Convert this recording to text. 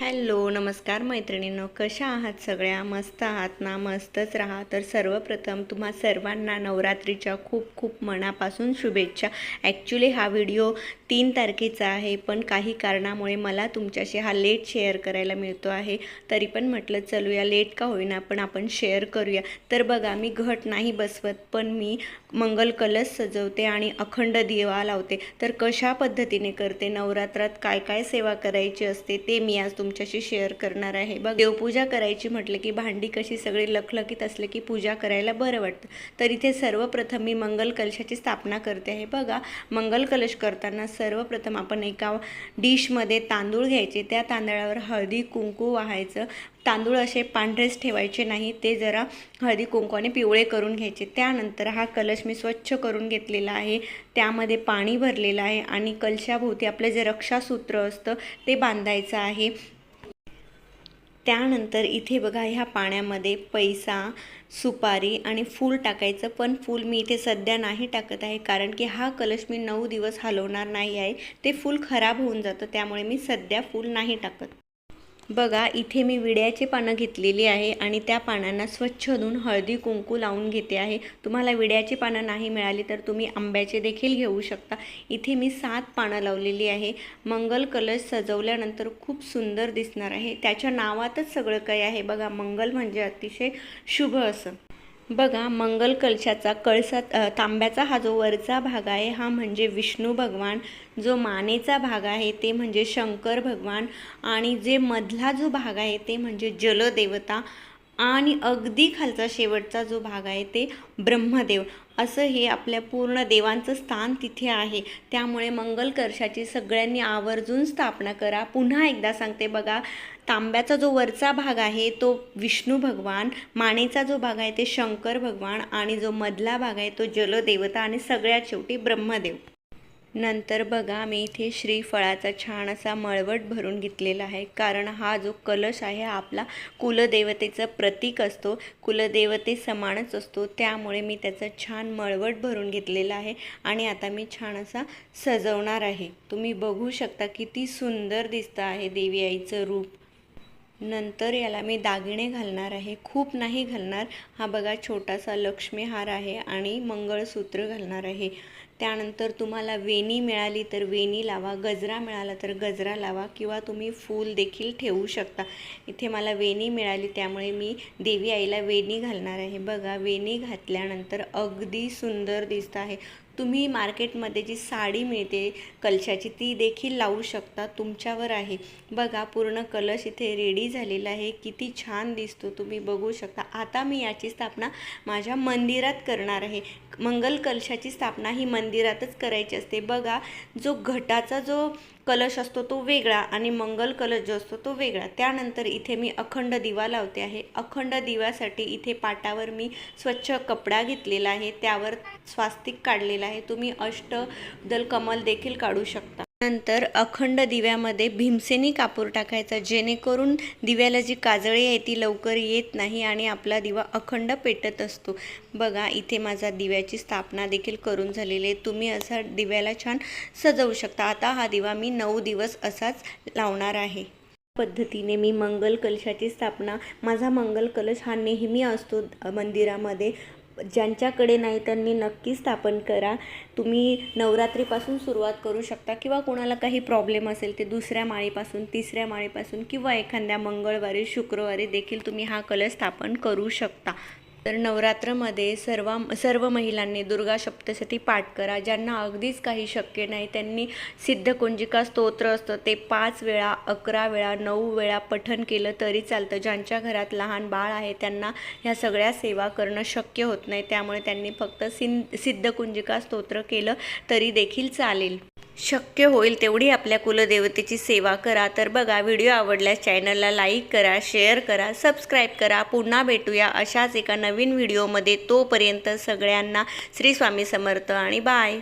Hello नमस्कार मैत्रिणींनो. कशा आहात सगळ्या? मस्त आहात ना? मस्तच राहा. तर सर्वप्रथम तुम्हा सर्वांना नवरात्रीच्या खूप खूप मनापासून शुभेच्छा. ॲक्च्युली हा व्हिडिओ तीन तारखेचा आहे पण काही कारणामुळे मला तुमच्याशी हा लेट शेअर करायला मिळतो आहे. तरी पण म्हटलं चलूया. लेट का होईना पण आपण शेअर करूया. तर बघा मी घट नाही बसवत पण मी मंगल कलश सजवते आणि अखंड दिवा लावते. तर कशा पद्धतीने करते? नवरात्रात काय काय सेवा करायची असते ते मी आज तुमच्याशी शेअर करणार आहे. बघ देवपूजा करायची म्हटलं की भांडी कशी सगळी लखलखीत असले की पूजा करायला बरं वाटतं. तर इथे सर्वप्रथम मी मंगल कलशाची स्थापना करते आहे. बघा मंगल कलश करताना सर्वप्रथम आपण एका डिशमध्ये तांदूळ घ्यायचे. त्या तांदळावर हळदी कुंकू वाहायचं. तांदूळ असे पांढरेच ठेवायचे नाही ते जरा हळदी कुंकवाने पिवळे करून घ्यायचे. त्यानंतर हा कलश मी स्वच्छ करून घेतलेला आहे. त्यामध्ये पाणी भरलेलं आहे आणि कलशाभोवती आपलं जे रक्षासूत्र असतं ते बांधायचं आहे. त्यानंतर इथे बघा ह्या पाण्यामध्ये पैसा सुपारी आणि फूल टाकायचं. पण फूल मी इथे सध्या नाही टाकत आहे कारण की हा कलश मी नऊ दिवस हलवणार नाही आहे. ते फूल खराब होऊन जातं त्यामुळे मी सध्या फूल नाही टाकत. बघा इथे मी विड्याची पानं घेतलेली आहे आणि त्या पानांना स्वच्छ धुवून हळदी कुंकू लावून घेते आहे. तुम्हाला विड्याची पानं नाही मिळाली तर तुम्ही आंब्याचे देखील घेऊ शकता. इथे मी सात पानं लावलेली आहे. मंगल कलश सजवल्यानंतर खूप सुंदर दिसणार आहे. त्याच्या नावातच सगळं काही आहे. बघा मंगल म्हणजे अतिशय शुभ असं. बघा मंगल कलशाचा कळसा तांब्याचा हा जो वरचा भाग आहे हा म्हणजे विष्णू भगवान. जो मानेचा भाग आहे ते म्हणजे शंकर भगवान. आणि जे मधला जो भाग आहे ते म्हणजे जलदेवता. आणि अगदी खालचा शेवटचा जो भाग आहे ते ब्रह्मदेव. असं हे आपल्या पूर्ण देवांचं स्थान तिथे आहे. त्यामुळे मंगल कलशाची सगळ्यांनी आवर्जून स्थापना करा. पुन्हा एकदा सांगते बघा तांब्याचा जो वरचा भाग आहे तो विष्णू भगवान मानेचा जो भाग आहे ते शंकर भगवान आणि जो मधला भाग आहे तो जलदेवता आणि सगळ्यात शेवटी ब्रह्मदेव. नंतर बघा मी इथे श्रीफळाचा छान असा मळवट भरून घेतलेला आहे. कारण हा जो कलश आहे हा आपला कुलदेवतेचं प्रतीक असतो. कुलदेवते समानच असतो. त्यामुळे मी त्याचं छान मळवट भरून घेतलेला आहे आणि आता मी छान असा सजवणार आहे. तुम्ही बघू शकता किती सुंदर दिसतं आहे देवी आईचं रूप. नंतर याला मी दागिने घालणार आहे. खूप नाही घालणार. हा बघा छोटासा लक्ष्मी हार आहे आणि मंगळसूत्र घालणार आहे. त्यानंतर तुम्हाला वेणी मिळाली तर वेणी लावा गजरा मिळाला तर गजरा लावा किंवा तुम्ही फूल देखील ठेवू शकता. इथे मला वेणी मिळाली त्यामुळे मी देवी आईला वेणी घालणार आहे. बघा वेणी घातल्यानंतर अगदी सुंदर दिसत आहे. तुम्ही मार्केटमध्ये जी साडी मिळते कलशाची ती देखील लावू शकता तुमच्यावर आहे. बघा पूर्ण कलश इथे रेडी झालेला आहे. किती छान दिसतो तुम्ही बघू शकता. आता मी याची स्थापना माझ्या मंदिरात करणार आहे. मंगल कलशाची स्थापना ही मंदिरातच करायची असते. बघा जो घटाचा जो कलश असतो तो वेगळा आणि मंगल कलश जो असतो तो वेगळा. त्यानंतर इथे मी अखंड दिवा लावते आहे. अखंड दिव्यासाठी इथे पाटावर मी स्वच्छ कपडा घेतलेला आहे. त्यावर स्वास्तिक काढलेला आहे. तुम्ही अष्टदल कमल देखील काढू शकता. नंतर अखंड दिव्यामध्ये भीमसेनी कापूर टाकायचा जेणेकरून दिव्याला जी काजळी आहे ती लवकर येत नाही आणि आपला दिवा अखंड पेटत असतो. बघा इथे माझा दिव्याची स्थापना देखील करून झालेली आहे. तुम्ही असा दिव्याला छान सजवू शकता. आता हा दिवा मी नऊ दिवस असाच लावणार आहे. पद्धतीने मी मंगल कलशाची स्थापना माझा मंगल कलश हा नेहमी असतो मंदिरामध्ये. ज्यांच्याकडे नाही त्यांनी नक्की स्थापन करा. तुम्ही नवरात्रीपासून सुरुवात करू शकता किंवा कोणाला काही प्रॉब्लेम असेल ते दुसऱ्या माळीपासून तिसऱ्या माळीपासून किंवा एखाद्या मंगळवारी शुक्रवारी देखील तुम्ही हा कलश स्थापन करू शकता. तर नवरात्रामध्ये सर्व सर्व महिलांनी दुर्गा सप्तशती पाठ करा ज्यांना अगदीच काही शक्य नाही त्यांनी सिद्धकुंजिका स्तोत्र असतं ते पाच वेळा अकरा वेळा नऊ वेळा पठन केलं तरी चालतं. ज्यांच्या घरात लहान बाळ आहे त्यांना ह्या सगळ्या सेवा करणं शक्य होत नाही. त्यामुळे त्यांनी फक्त सिन सिद्धकुंजिका स्तोत्र केलं तरी देखील चालेल. शक्य होईल तेवढी आपल्या कुलदेवतेची सेवा करा. तर बघा व्हिडिओ आवडल्यास चॅनलला लाईक करा शेअर करा सबस्क्राईब करा. पुन्हा भेटूया अशाच एका नवीन व्हिडिओमध्ये. तोपर्यंत सगळ्यांना श्री स्वामी समर्थ आणि बाय.